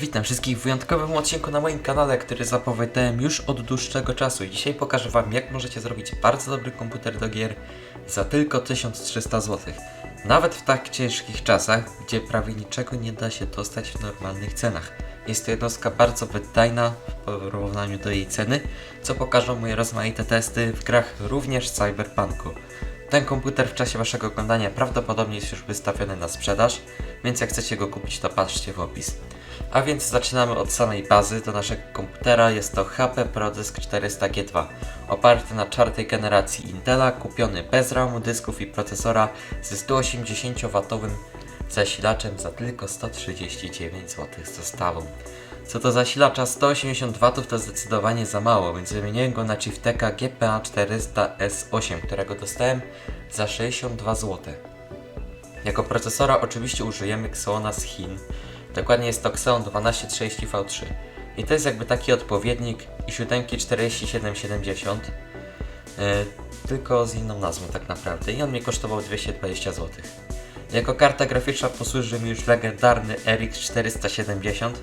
Witam wszystkich w wyjątkowym odcinku na moim kanale, który zapowiadałem już od dłuższego czasu i dzisiaj pokażę wam jak możecie zrobić bardzo dobry komputer do gier za tylko 1300 zł. Nawet w tak ciężkich czasach, gdzie prawie niczego nie da się dostać w normalnych cenach. Jest to jednostka bardzo wydajna w porównaniu do jej ceny, co pokażą moje rozmaite testy w grach również Cyberpunku. Ten komputer w czasie waszego oglądania prawdopodobnie jest już wystawiony na sprzedaż, więc jak chcecie go kupić to patrzcie w opis. A więc zaczynamy od samej bazy do naszego komputera. Jest to HP ProDisk 400G2, oparty na czwartej generacji Intela, kupiony bez RAMu, dysków i procesora ze 180W zasilaczem za tylko 139 zł z dostawą. Co do zasilacza 180 W to zdecydowanie za mało, więc wymieniłem go na Chifteka GPA 400S8, którego dostałem za 62 zł. Jako procesora oczywiście użyjemy Xeona z Chin. Dokładnie jest to Xeon 1230V3. I to jest jakby taki odpowiednik i 4770, yy, tylko z inną nazwą tak naprawdę. I on mnie kosztował 220 zł. Jako karta graficzna posłuży mi już legendarny RX 470.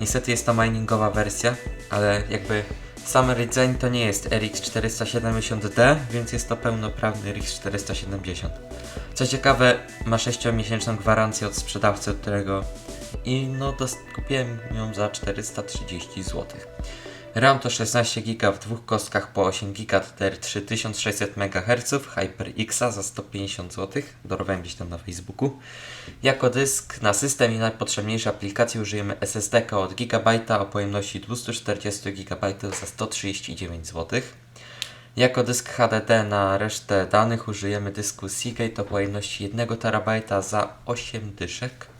Niestety jest to miningowa wersja, ale jakby sam rdzeń to nie jest RX 470D, więc jest to pełnoprawny RX 470. Co ciekawe, ma 6-miesięczną gwarancję od sprzedawcy, od którego i no kupiłem ją za 430 zł. RAM to 16 GB w dwóch kostkach po 8 GB DDR3 1600 MHz HyperX za 150 zł. Dorwałem gdzieś tam na Facebooku. Jako dysk na system i najpotrzebniejsze aplikacje użyjemy SSD od GB o pojemności 240 GB za 139 zł. Jako dysk HDD na resztę danych użyjemy dysku Seagate o pojemności 1 TB za 8 dyszek.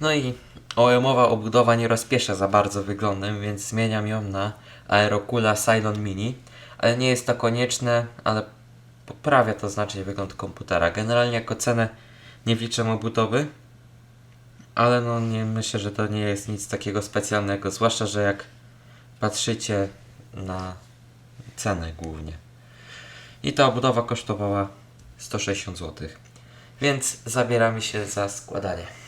No i OEM-owa obudowa nie rozpiesza za bardzo wyglądem, więc zmieniam ją na Aerocoola Cylon Mini, ale nie jest to konieczne, ale poprawia to znacznie wygląd komputera. Generalnie jako cenę nie wliczę obudowy, ale no nie myślę, że to nie jest nic takiego specjalnego, zwłaszcza, że jak patrzycie na cenę głównie. I ta obudowa kosztowała 160 zł. Więc zabieramy się za składanie.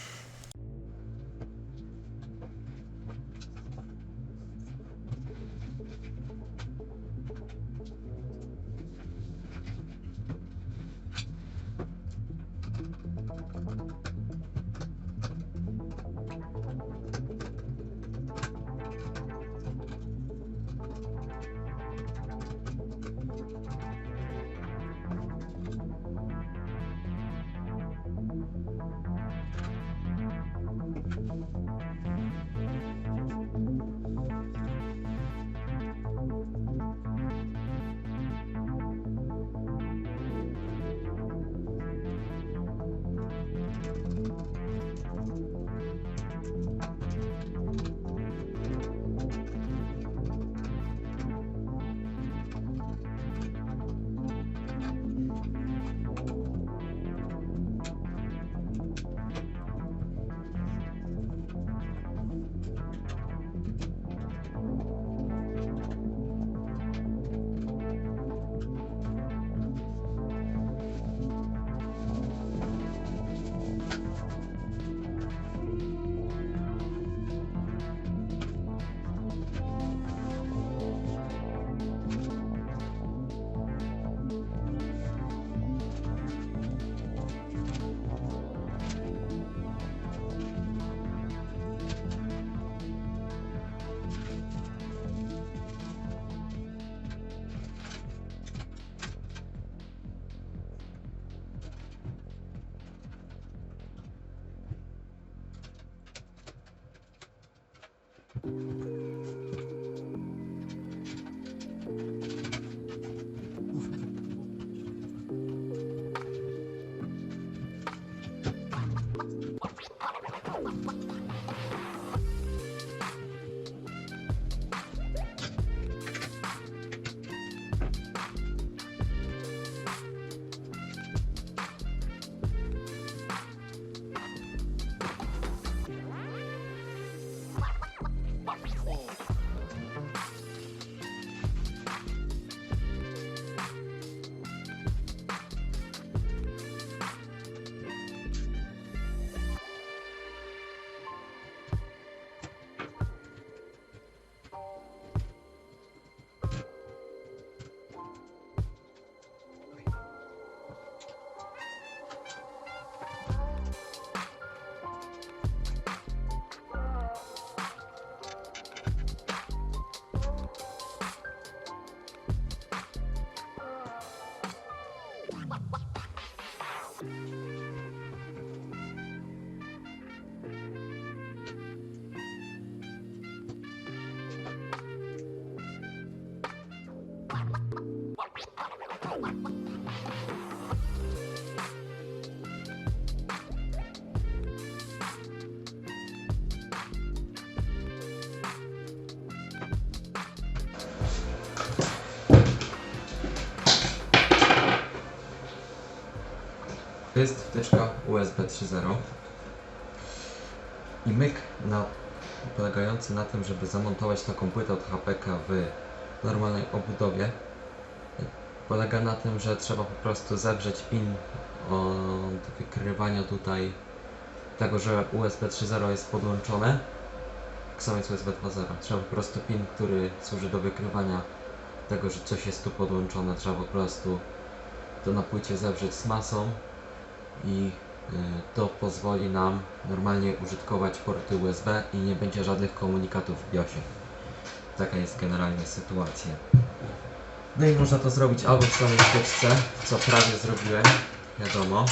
Jest wtyczka USB 3.0 i myk na, polegający na tym, żeby zamontować taką płytę od HPK w normalnej obudowie polega na tym, że trzeba po prostu zawrzeć pin od wykrywania tutaj tego, że USB 3.0 jest podłączone tak jest USB 2.0 trzeba po prostu pin, który służy do wykrywania tego, że coś jest tu podłączone trzeba po prostu to na płycie zawrzeć z masą i y, to pozwoli nam normalnie użytkować porty USB i nie będzie żadnych komunikatów w BIOSie. Taka jest generalnie sytuacja. No i można to zrobić albo w samej wtyczce, co prawie zrobiłem, wiadomo.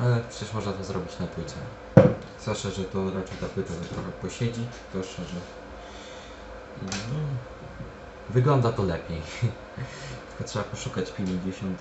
Ale przecież można to zrobić na płycie. Zwłaszcza, że to raczej ta płyta trochę posiedzi, to szczerze. No, wygląda to lepiej. Tylko trzeba poszukać 50.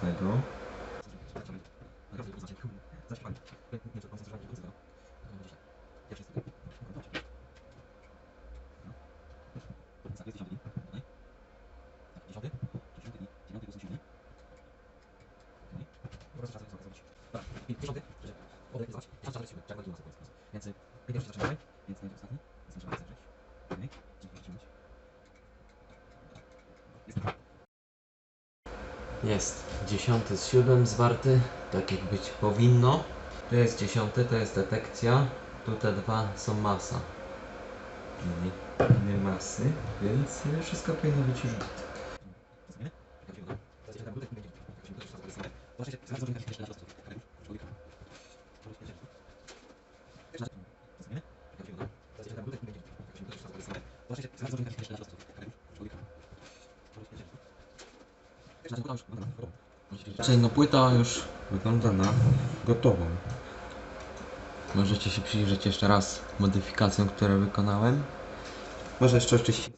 dziesiąty z siódmym zwarty, tak jak być powinno. Tu jest dziesiąty, to jest detekcja. Tu te dwa są masa. Inne masy, więc wszystko powinno być już git. No płyta już wygląda na gotową. Możecie się przyjrzeć jeszcze raz modyfikacjom, które wykonałem. Może jeszcze oczywiście.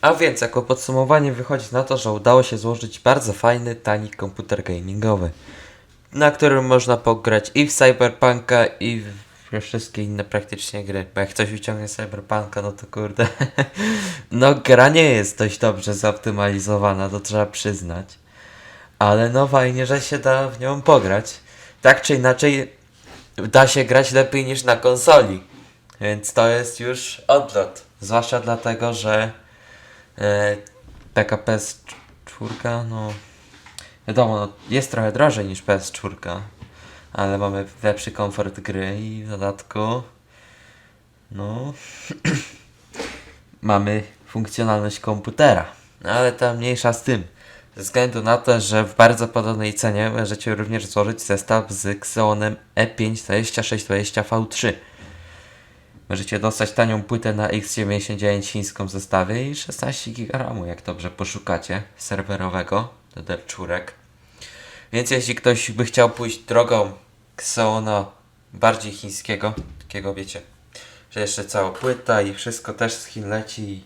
A więc jako podsumowanie wychodzi na to, że udało się złożyć bardzo fajny, tani komputer gamingowy, na którym można pograć i w Cyberpunka, i we wszystkie inne praktycznie gry. Bo jak ktoś wyciągnie Cyberpunka, no to kurde, no gra nie jest dość dobrze zoptymalizowana, to trzeba przyznać. Ale no fajnie, że się da w nią pograć. Tak czy inaczej, da się grać lepiej niż na konsoli. Więc to jest już odlot. Zwłaszcza dlatego, że e, taka PS4, no wiadomo, no, jest trochę drożej niż PS4, ale mamy lepszy komfort gry i w dodatku no mamy funkcjonalność komputera. No, ale ta mniejsza z tym. Ze względu na to, że w bardzo podobnej cenie możecie również złożyć zestaw z Xeonem E E5 2620V3. Możecie dostać tanią płytę na X99 chińską w zestawie i 16 GB RAMu, jak dobrze poszukacie, serwerowego do derczurek. Więc jeśli ktoś by chciał pójść drogą Xeona bardziej chińskiego, takiego wiecie, że jeszcze cała płyta i wszystko też z Chin leci,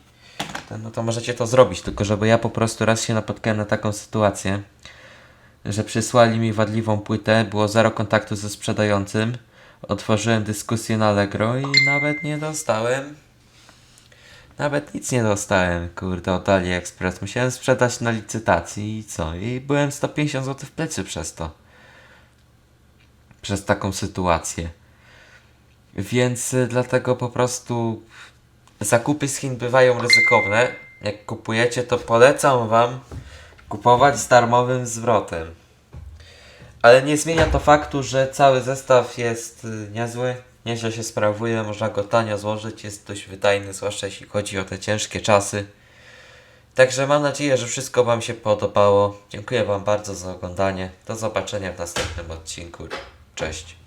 no to możecie to zrobić, tylko żeby ja po prostu raz się napotkałem na taką sytuację, że przysłali mi wadliwą płytę, było zero kontaktu ze sprzedającym, otworzyłem dyskusję na Allegro i nawet nie dostałem, nawet nic nie dostałem, kurde, od AliExpress. Musiałem sprzedać na licytacji i co? I byłem 150 zł w plecy przez to. Przez taką sytuację. Więc y, dlatego po prostu zakupy z Chin bywają ryzykowne. Jak kupujecie, to polecam Wam kupować z darmowym zwrotem. Ale nie zmienia to faktu, że cały zestaw jest y, niezły, nieźle się sprawuje, można go tanio złożyć, jest dość wydajny, zwłaszcza jeśli chodzi o te ciężkie czasy. Także mam nadzieję, że wszystko Wam się podobało. Dziękuję Wam bardzo za oglądanie. Do zobaczenia w następnym odcinku. Cześć.